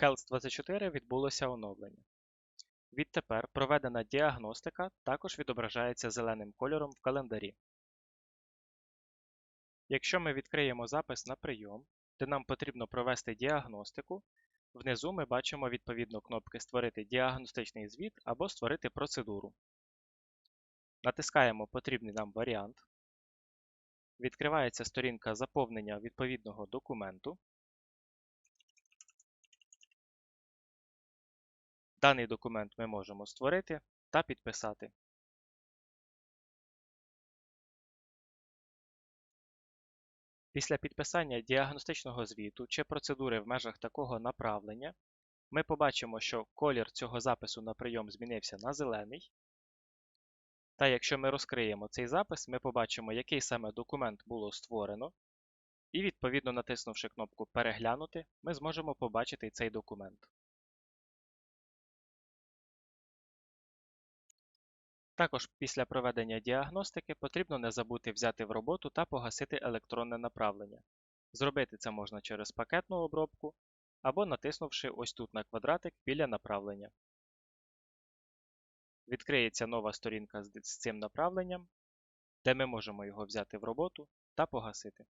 Health24 відбулося оновлення. Відтепер проведена діагностика також відображається зеленим кольором в календарі. Якщо ми відкриємо запис на прийом, де нам потрібно провести діагностику, внизу ми бачимо відповідно кнопки Створити діагностичний звіт або Створити процедуру. Натискаємо потрібний нам варіант. Відкривається сторінка заповнення відповідного документу. Даний документ ми можемо створити та підписати. Після підписання діагностичного звіту чи процедури в межах такого направлення ми побачимо, що колір цього запису на прийом змінився на зелений. Та якщо ми розкриємо цей запис, ми побачимо, який саме документ було створено, і відповідно натиснувши кнопку Переглянути, ми зможемо побачити цей документ. Також після проведення діагностики потрібно не забути взяти в роботу та погасити електронне направлення. Зробити це можна через пакетну обробку або натиснувши ось тут на квадратик біля направлення. Відкриється нова сторінка з цим направленням, де ми можемо його взяти в роботу та погасити.